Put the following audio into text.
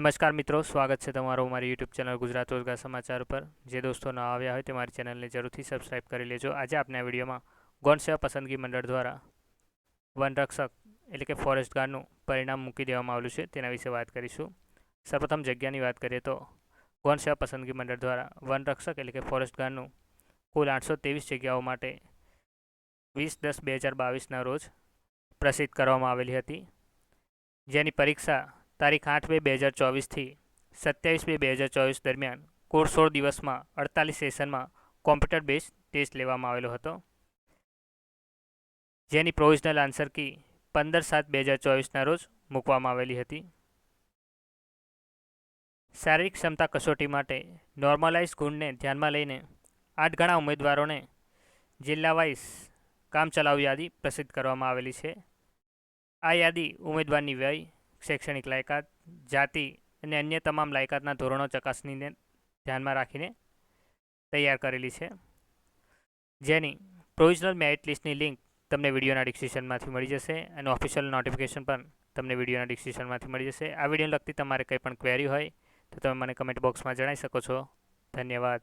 નમસ્કાર મિત્રો, સ્વાગત છે તમારું મારી યુટ્યુબ ચેનલ ગુજરાત રોજગાર સમાચાર પર. જે દોસ્તો ન આવ્યા હોય તે મારી ચેનલને જરૂરથી સબસ્ક્રાઇબ કરી લેજો. આજે આપણે આ વિડીયોમાં ગૌણ સેવા પસંદગી મંડળ દ્વારા વનરક્ષક એટલે કે ફોરેસ્ટ ગાર્ડનું પરિણામ મૂકી દેવામાં આવેલું છે. તેના વિશે વાત કરીશું. સર્વપ્રથમ જગ્યાની વાત કરીએ તો ગૌણ સેવા પસંદગી મંડળ દ્વારા વનરક્ષક એટલે કે ફોરેસ્ટ ગાર્ડનું કુલ આઠસો ત્રેવીસ જગ્યાઓ માટે વીસ દસ બે હજાર બાવીસના રોજ પ્રસિદ્ધ કરવામાં આવેલી હતી. જેની પરીક્ષા તારીખ આઠ બે બે હજાર ચોવીસથી સત્યાવીસ બે બે હજાર ચોવીસ દરમિયાન કુલ સોળ દિવસમાં અડતાલીસ સેશનમાં કોમ્પ્યુટર બેઝ ટેસ્ટ લેવામાં આવેલો હતો. જેની પ્રોવિઝનલ આન્સર કી પંદર સાત બે હજાર ચોવીસના રોજ મૂકવામાં આવેલી હતી. શારીરિક ક્ષમતા કસોટી માટે નોર્મલાઇઝ ગુણને ધ્યાનમાં લઈને આઠ ગણા ઉમેદવારોને જિલ્લા વાઇઝ કામચલાઉ યાદી પ્રસિદ્ધ કરવામાં આવેલી છે. આ યાદી ઉમેદવારની વય શૈક્ષણિક લાયકાત, જાતિ અને અન્ય તમામ લાયકાતના ધોરણો ચકાસણીને ધ્યાનમાં રાખીને તૈયાર કરેલી છે. જેની પ્રોવિઝનલ મેરિટ લિસ્ટની લિંક તમને વિડીયોના ડિસ્ક્રિપ્શનમાંથી મળી જશે અને ઓફિશિયલ નોટિફિકેશન પણ તમને વિડીયોના ડિસ્ક્રિપ્શનમાંથી મળી જશે. આ વીડિયો લગતી તમારે કંઈ પણ ક્વેરી હોય તો તમે મને કમેન્ટ બોક્સમાં જણાવી શકો છો. ધન્યવાદ.